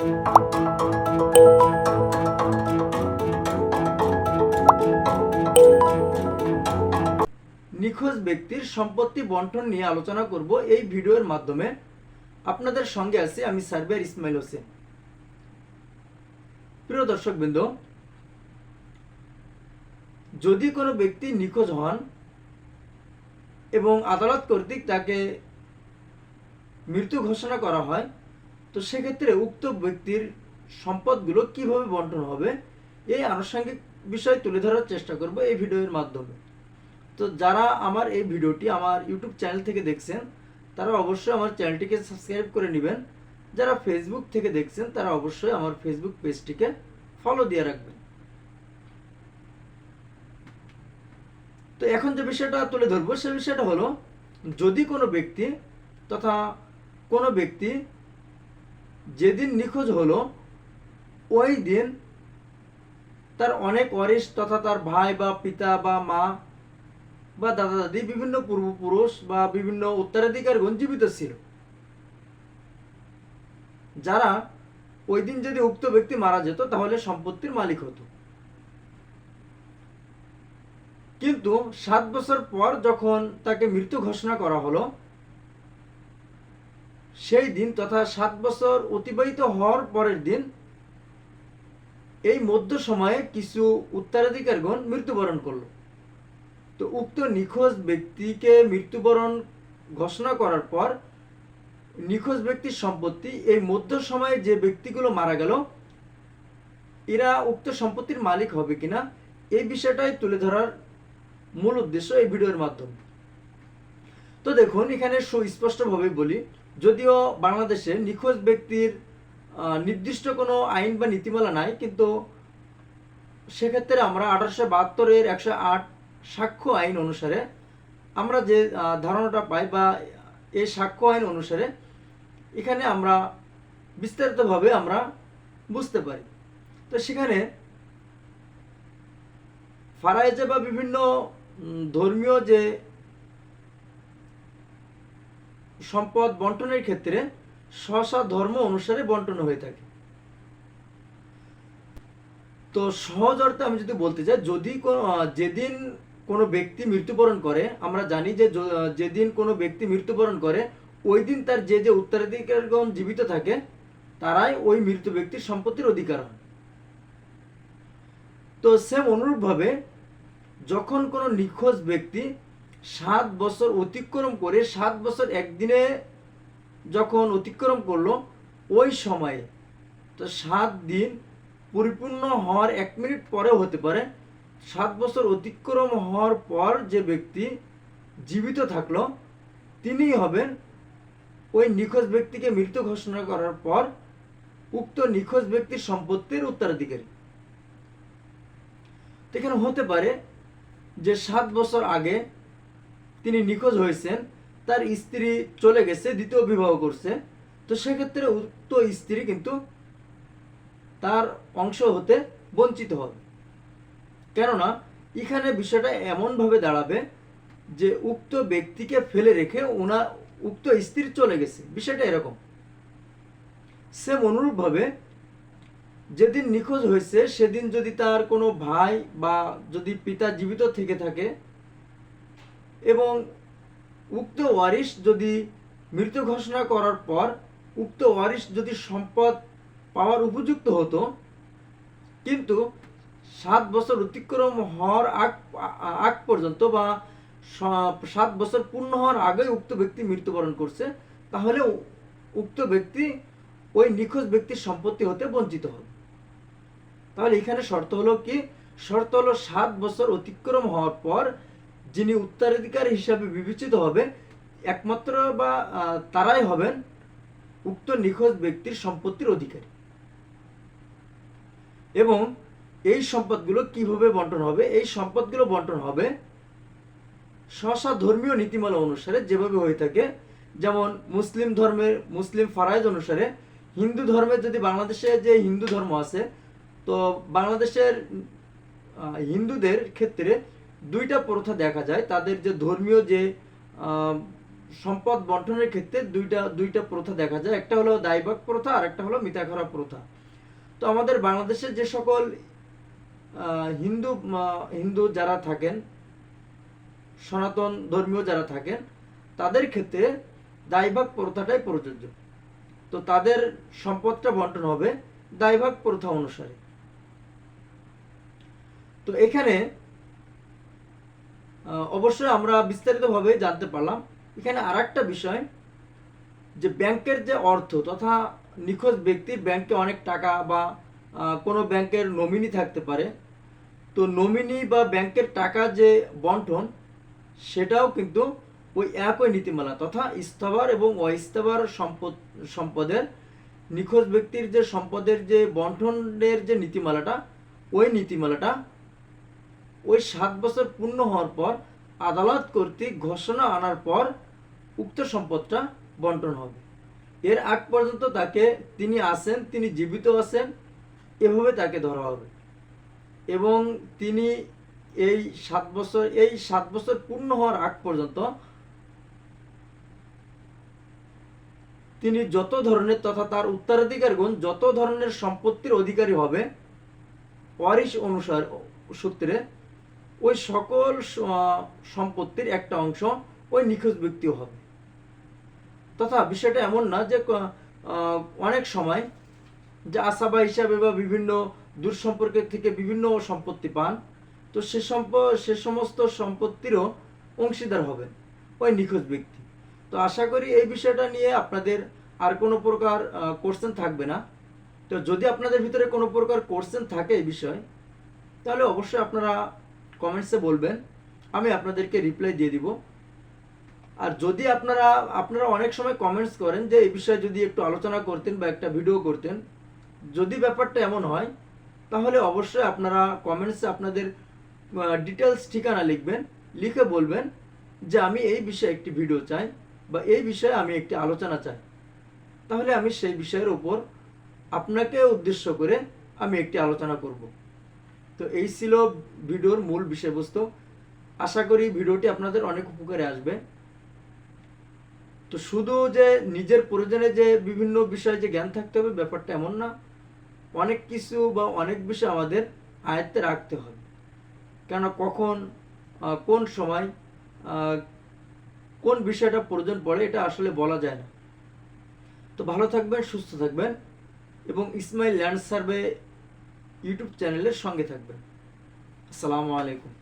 নিখোঁজ ব্যক্তির সম্পত্তি বন্টন নিয়ে আলোচনা করব এই ভিডিওর মাধ্যমে। আপনাদের সঙ্গে আছি আমি সার্ভেয়ার ইসমাইল হোসেন। প্রিয় দর্শকবৃন্দ, যদি কোনো ব্যক্তি নিখোঁজ হন এবং আদালত কর্তৃক তাকে মৃত্যু ঘোষণা করা হয় তো সেক্ষেত্রে উক্ত ব্যক্তির সম্পদগুলো কীভাবে বন্টন হবে, এই আনুষঙ্গিক বিষয় তুলে ধরার চেষ্টা করব এই ভিডিওর মাধ্যমে। তো যারা আমার এই ভিডিওটি আমার ইউটিউব চ্যানেল থেকে দেখছেন, তারা অবশ্যই আমার চ্যানেলটিকে সাবস্ক্রাইব করে নেবেন। যারা ফেসবুক থেকে দেখছেন, তারা অবশ্যই আমার ফেসবুক পেজটিকে ফলো দিয়ে রাখবেন। তো এখন যে বিষয়টা তুলে ধরবো, সে বিষয়টা হলো, যদি কোনো ব্যক্তি তথা কোনো ব্যক্তি যেদিন নিখোঁজ হলো, ওই দিন তার অনেক ওয়ারিশ তথা তার ভাই বা পিতা বা মা বা দাদা দাদি বিভিন্ন পূর্বপুরুষ বা বিভিন্ন উত্তরাধিকারগণ জীবিত ছিল। যারা ওই দিন যদি উক্ত ব্যক্তি মারা যেত, তাহলে সম্পত্তির মালিক হতো। কিন্তু সাত বছর পর যখন তাকে মৃত্যু ঘোষণা করা হলো সেই দিন তথা সাত বছর অতিবাহিত হওয়ার পরের দিন এই মধ্য সময়ে কিছু উত্তরাধিকারগণ মৃত্যুবরণ করল। তো উক্ত নিখোঁজ ব্যক্তিকে মৃত্যুবরণ ঘোষণা করার পর নিখোঁজ ব্যক্তির সম্পত্তি, এই মধ্য সময়ে যে ব্যক্তিগুলো মারা গেল, এরা উক্ত সম্পত্তির মালিক হবে কিনা, এই বিষয়টাই তুলে ধরার মূল উদ্দেশ্য এই ভিডিওর মাধ্যমে। তো দেখুন, এখানে সুস্পষ্টভাবে বলি যদিও বাংলাদেশে নিখোঁজ ব্যক্তির নির্দিষ্ট কোনো আইন বা নীতিমালা নাই, কিন্তু সেক্ষেত্রে আমরা আঠারোশো বাহাত্তরের একশো আট সাক্ষ্য আইন অনুসারে আমরা যে ধারণাটা পাই বা এই সাক্ষ্য আইন অনুসারে এখানে আমরা বিস্তারিতভাবে আমরা বুঝতে পারি। তো সেখানে ফারাইজে বা বিভিন্ন ধর্মীয় যে সম্পদ বন্টনের ক্ষেত্রে স্ব ধর্ম অনুসারে বন্টন হয়ে থাকে। তো সহজ অর্থে আমি যদি বলতে চাই, যদি কোনো যেদিন কোনো ব্যক্তি মৃত্যুবরণ করে, আমরা জানি যে যেদিন কোনো ব্যক্তি মৃত্যুবরণ করে, ওই দিন তার যে যে উত্তরাধিকারগণ জীবিত থাকে, তারাই ওই মৃত ব্যক্তির সম্পত্তির অধিকার হয় তো সেম অনুরূপভাবে যখন কোনো নিখোঁজ ব্যক্তি সাত বছর অতিক্রম করে, সাত বছর একদিনে যখন অতিক্রম করল, ওই সময়ে তো সাত দিন পরিপূর্ণ হওয়ার এক মিনিট পরেও হতে পারে। সাত বছর অতিক্রম হওয়ার পর যে ব্যক্তি জীবিত থাকল তিনিই হবেন ওই নিখোঁজ ব্যক্তিকে মৃত ঘোষণা করার পর উক্ত নিখোঁজ ব্যক্তির সম্পত্তির উত্তরাধিকারী। এখানে হতে পারে যে সাত বছর আগে তিনি নিখোঁজ হয়েছেন, তার স্ত্রী চলে গেছে, দ্বিতীয় বিবাহ করছে। তো সেক্ষেত্রে উক্ত স্ত্রী কিন্তু তার অংশ হতে বঞ্চিত হবে। কেননা, এখানে বিষয়টা এমনভাবে দাঁড়াবে যে উক্ত ব্যক্তিকে ফেলে রেখে ওনা উক্ত স্ত্রী চলে গেছে। বিষয়টা এরকম। সেম অনুরূপভাবে যেদিন নিখোঁজ হয়েছে, সেদিন যদি তার কোনো ভাই বা যদি পিতা জীবিত থেকে থাকে এবং উক্ত ওয়ারিশ যদি মৃত্যু ঘোষণা করার পর উক্ত ওয়ারিশ যদি সম্পদ পাওয়ার উপযুক্ত হতো, কিন্তু সাত বছর অতিক্রম হওয়ার আগ আগ পর্যন্ত বা সাত বছর পূর্ণ হওয়ার আগে উক্ত ব্যক্তি মৃত্যুবরণ করছে, তাহলে উক্ত ব্যক্তি ওই নিখোঁজ ব্যক্তির সম্পত্তি হতে বঞ্চিত হবে। তাহলে এখানে শর্ত হলো কি? শর্ত হলো সাত বছর অতিক্রম হওয়ার পর যিনি উত্তরাধিকার হিসাবে বিবেচিত হবে একমাত্র বা তারাই হবেন উক্ত নিখোঁজ ব্যক্তির সম্পত্তির অধিকারী। এবং এই সম্পদগুলো কীভাবে বন্টন হবে? এই সম্পদগুলো বন্টন হবে স্বশা ধর্মীয় নীতিমালা অনুসারে যেভাবে হয়ে থাকে, যেমন মুসলিম ধর্মের, মুসলিম ফরাইজ অনুসারে হিন্দু ধর্মের যদি বাংলাদেশে যে হিন্দু ধর্ম আছে, তো বাংলাদেশের হিন্দুদের ক্ষেত্রে দুইটা প্রথা দেখা যায়। তাদের যে ধর্মীয় যে সম্পদ বন্টনের ক্ষেত্রে দুইটা দুইটা প্রথা দেখা যায়। একটা হলো দায়ভাগ প্রথা আর একটা হলো মিতাখরা প্রথা তো আমাদের বাংলাদেশে যে সকল হিন্দু হিন্দু যারা থাকেন, সনাতন ধর্মীয় যারা থাকেন, তাদের ক্ষেত্রে দায়ভাগ প্রথাটাই প্রযোজ্য। তো তাদের সম্পদটা বন্টন হবে দায়ভাগ প্রথা অনুসারে। তো এখানে অবশ্যই আমরা বিস্তারিতভাবে জানতে পারলাম। এখানে আর বিষয়, যে ব্যাংকের যে অর্থ তথা নিখোঁজ ব্যক্তির ব্যাংকে অনেক টাকা বা কোনো ব্যাংকের নমিনি থাকতে পারে। তো নমিনি বা ব্যাংকের টাকা যে বন্টন, সেটাও কিন্তু ওই একই নীতিমালা তথা স্থাবর এবং অস্থাবর সম্পদ, সম্পদের, নিখোঁজ ব্যক্তির যে সম্পদের যে বন্টনের যে নীতিমালাটা, ওই নীতিমালাটা ওই সাত বছর পূর্ণ হওয়ার পর আদালত কর্তৃক ঘোষণা আনার পর উক্ত সম্পদটা বন্টন হবে। এর আগ পর্যন্ত তাকে তিনি আছেন, তিনি জীবিত আছেন, এভাবে তাকে ধরা হবে। এবং তিনি এই সাত বছর, এই সাত বছর পূর্ণ হওয়ার আগ পর্যন্ত তিনি যত ধরনের তথা তার উত্তরাধিকারগণ যত ধরনের সম্পত্তির অধিকারী হবে ওয়ারিশ অনুসার সূত্রে ওই সকল সম্পত্তির একটা অংশ ওই নিখোঁজ ব্যক্তিও হবে। তথা বিষয়টা এমন না যে অনেক সময় যে আসাবা হিসাবে বা বিভিন্ন দূর সম্পর্কের থেকে বিভিন্ন সম্পত্তি পান, তো সে সম্প, সে সমস্ত সম্পত্তিরও অংশীদার হবেন ওই নিখোঁজ ব্যক্তি। তো আশা করি এই বিষয়টা নিয়ে আপনাদের আর কোনো প্রকার কোশ্চেন থাকবে না। তো যদি আপনাদের ভিতরে কোনো প্রকার কোশ্চেন থাকে এই বিষয়ে, তাহলে অবশ্যই আপনারা কমেন্টসে বলবেন, আমি আপনাদেরকে রিপ্লাই দিয়ে দিব। আর যদি আপনারা আপনারা অনেক সময় কমেন্টস করেন যে, এই বিষয়ে যদি একটু আলোচনা করতেন বা একটা ভিডিও করতেন, যদি ব্যাপারটা এমন হয়, তাহলে অবশ্যই আপনারা কমেন্টসে আপনাদের ডিটেলস ঠিকানা লিখবেন, লিখে বলবেন যে, আমি এই বিষয়ে একটি ভিডিও চাই বা এই বিষয়ে আমি একটি আলোচনা চাই। তাহলে আমি সেই বিষয়ের উপর আপনাকে উদ্দেশ্য করে আমি একটি আলোচনা করব। তো এই ছিল ভিডিওর মূল বিষয়বস্তু। আশা করি ভিডিওটি আপনাদের অনেক উপকারে আসবে। তো শুধু যে নিজের প্রয়োজনে যে বিভিন্ন বিষয়ে যে জ্ঞান থাকতে হবে, ব্যাপারটা এমন না। অনেক কিছু বা অনেক বিষয় আমাদের আয়ত্তে রাখতে হবে। কেন কখন কোন সময় কোন বিষয়টা প্রয়োজন পড়ে এটা আসলে বলা যায় না। তো ভালো থাকবেন, সুস্থ থাকবেন এবং ইসমাইল ল্যান্ড সার্ভে ইউটিউব চ্যানেলের সঙ্গে থাকবেন। আসসালামু আলাইকুম।